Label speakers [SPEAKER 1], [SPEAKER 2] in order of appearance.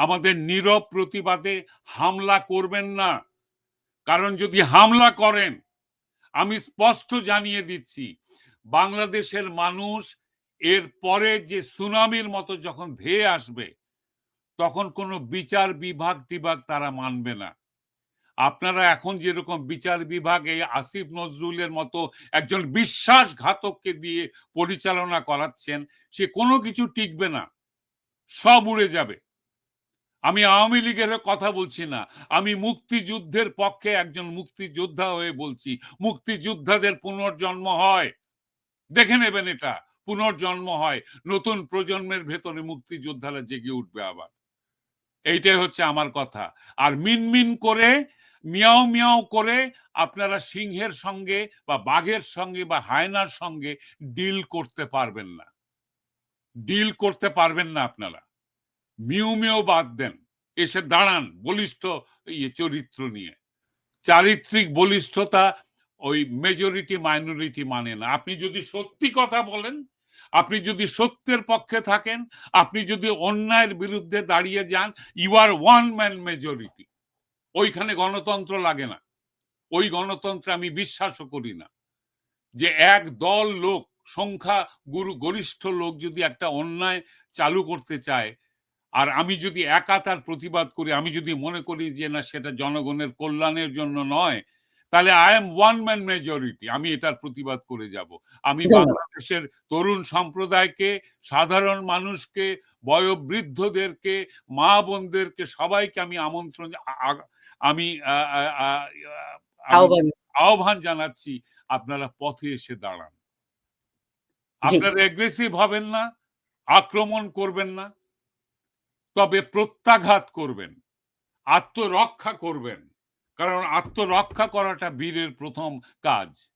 [SPEAKER 1] আমাদের নীরব প্রতিবাদে হামলা করবেন না। কারণ যদি হামলা করেন, আমি স্পষ্ট জানিয়ে দিচ্ছি, বাংলাদেশের মানুষ এর পরে যে সুনামির মতো যখন ধেয়ে আসবে, তখন কোনো বিচার বিভাগ-টিভাগ তারা মানবে না। আপনারা এখন যেরকম বিচার বিভাগ এই আসিফ নজরুলের মতো একজন বিশ্বাসঘাতককে দিয়ে পরিচালনা করাচ্ছেন, সে কোনো কিছু টিকবে না। সব উড়ে যাবে। আমি আওয়ামী লীগেরও কথা বলছি না। আমি মুক্তিযুদ্ধের পক্ষে একজন মুক্তিযোদ্ধা হয়ে বলছি। মুক্তিযোদ্ধাদের পুনর্জন্ম হয়। দেখে নেবেন এটা। পুনর্জন্ম হয়। নতুন প্রজন্মের ভেতরে মুক্তিযোদ্ধারা জেগে উঠবে আবার। এইটাই হচ্ছে আমার কথা। আর মিনমিন করে, মিয়াও, মিয়াও করে আপনারা সিংহের সঙ্গে বা বাঘের সঙ্গে বা হায়নার সঙ্গে ডিল করতে পারবেন না। ডিল করতে পারবেন না আপনারা। মিউ, মিউ বাদ দেন। এসে দাঁড়ান বলিষ্ঠ ইয়ে চরিত্র নিয়ে। চারিত্রিক বলিষ্ঠতা ওই মেজরিটি মাইনরিটি মানে না। আপনি যদি সত্যি কথা বলেন, আপনি যদি সত্যের পক্ষে থাকেন, আপনি যদি অন্যায়ের বিরুদ্ধে দাঁড়িয়ে যান, you are one man majority. ওইখানে গণতন্ত্র লাগে না। ওই গণতন্ত্রে আমি বিশ্বাসও করি না। যে এক দল লোক, সংখ্যা গুরু গরিষ্ঠ লোক যদি একটা অন্যায় চালু করতে চায়, আর আমি যদি একা তার প্রতিবাদ করি, আমি যদি মনে করি যে না সেটা জনগণের কল্যাণের জন্য নয়, তাহলে I am one man majority. আমি এটার প্রতিবাদ করে যাব। আমি বাংলাদেশের তরুণ সম্প্রদায়কে, সাধারণ মানুষকে, বয়োবৃদ্ধদেরকে, মা-বোনদেরকে সবাইকে আমি আমন্ত্রণ আমি
[SPEAKER 2] আহ্বান
[SPEAKER 1] জানাচ্ছি আপনারা পথে এসে দাঁড়ান। আপনারা এগ্রেসিভ হবেন না, আক্রমণ করবেন না। তবে প্রত্যাঘাত করবেন। আত্মরক্ষা করবেন। কারণ আত্মরক্ষা করাটা বীরের প্রথম কাজ।